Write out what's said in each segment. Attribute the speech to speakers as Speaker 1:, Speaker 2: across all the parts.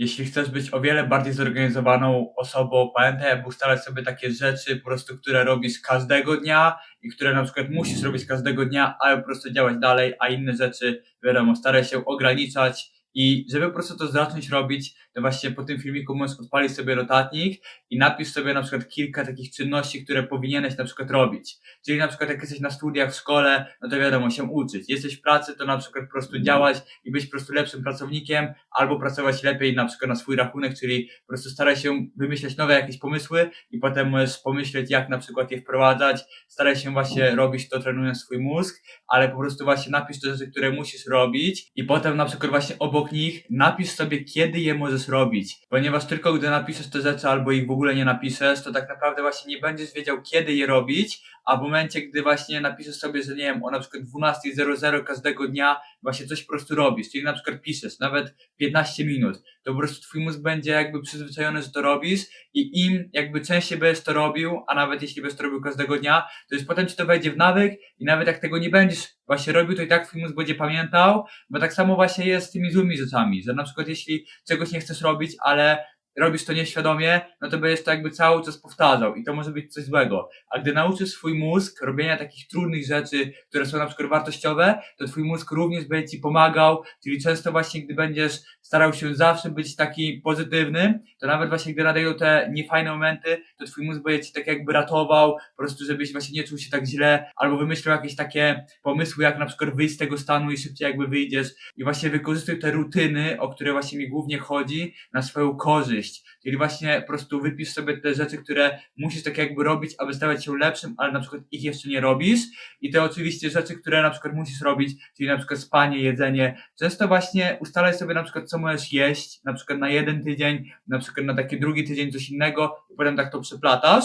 Speaker 1: Jeśli chcesz być o wiele bardziej zorganizowaną osobą, pamiętaj, aby ustalać sobie takie rzeczy, po prostu, które robisz każdego dnia i które na przykład musisz robić każdego dnia, ale po prostu działać dalej, a inne rzeczy, wiadomo, staraj się ograniczać i żeby po prostu to zacząć robić, to właśnie po tym filmiku możesz odpalić sobie notatnik i napisz sobie na przykład kilka takich czynności, które powinieneś na przykład robić. Czyli na przykład jak jesteś na studiach w szkole, no to wiadomo, się uczyć. Jesteś w pracy, to na przykład po prostu działać i być po prostu lepszym pracownikiem, albo pracować lepiej na przykład na swój rachunek, czyli po prostu staraj się wymyśleć nowe jakieś pomysły i potem możesz pomyśleć, jak na przykład je wprowadzać. Staraj się właśnie robić to, trenując swój mózg, ale po prostu właśnie napisz te rzeczy, które musisz robić i potem na przykład właśnie obok nich napisz sobie, kiedy je możesz robić, ponieważ tylko gdy napiszesz te rzeczy albo ich w ogóle nie napiszesz, to tak naprawdę właśnie nie będziesz wiedział, kiedy je robić, a w momencie, gdy właśnie napiszesz sobie, że nie wiem, o na przykład 12.00 każdego dnia właśnie coś po prostu robisz, czyli na przykład piszesz nawet 15 minut, to po prostu twój mózg będzie jakby przyzwyczajony, że to robisz i im jakby częściej będziesz to robił, a nawet jeśli będziesz to robił każdego dnia, to już potem ci to wejdzie w nawyk i nawet jak tego nie będziesz właśnie robił, to i tak twój mózg będzie pamiętał, bo tak samo właśnie jest z tymi złymi rzeczami, że na przykład jeśli czegoś nie chcesz robić, ale robisz to nieświadomie, no to będziesz to jakby cały czas powtarzał i to może być coś złego. A gdy nauczysz swój mózg robienia takich trudnych rzeczy, które są na przykład wartościowe, to twój mózg również będzie ci pomagał, czyli często właśnie gdy będziesz starał się zawsze być taki pozytywny, to nawet właśnie gdy nadejdą te niefajne momenty, to twój mózg będzie ci tak jakby ratował, po prostu żebyś właśnie nie czuł się tak źle, albo wymyślał jakieś takie pomysły, jak na przykład wyjść z tego stanu i szybciej jakby wyjdziesz i właśnie wykorzystuj te rutyny, o które właśnie mi głównie chodzi, na swoją korzyść. Czyli właśnie po prostu wypisz sobie te rzeczy, które musisz tak jakby robić, aby stawać się lepszym, ale na przykład ich jeszcze nie robisz. I te oczywiście rzeczy, które na przykład musisz robić, czyli na przykład spanie, jedzenie. Często właśnie ustalaj sobie na przykład, co możesz jeść, na przykład na jeden tydzień, na przykład na taki drugi tydzień coś innego, i potem tak to przeplatasz.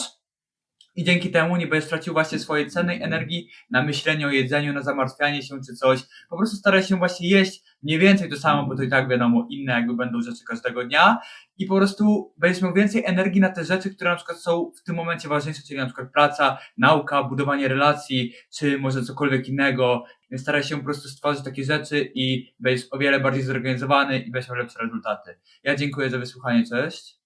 Speaker 1: I dzięki temu nie będziesz tracił właśnie swojej cennej energii na myślenie o jedzeniu, na zamartwianie się czy coś. Po prostu staraj się właśnie jeść mniej więcej to samo, bo to i tak wiadomo, inne jakby będą rzeczy każdego dnia. I po prostu będziesz miał więcej energii na te rzeczy, które na przykład są w tym momencie ważniejsze, czyli na przykład praca, nauka, budowanie relacji, czy może cokolwiek innego. Więc staraj się po prostu stworzyć takie rzeczy i będziesz o wiele bardziej zorganizowany i będziesz miał lepsze rezultaty. Ja dziękuję za wysłuchanie, cześć.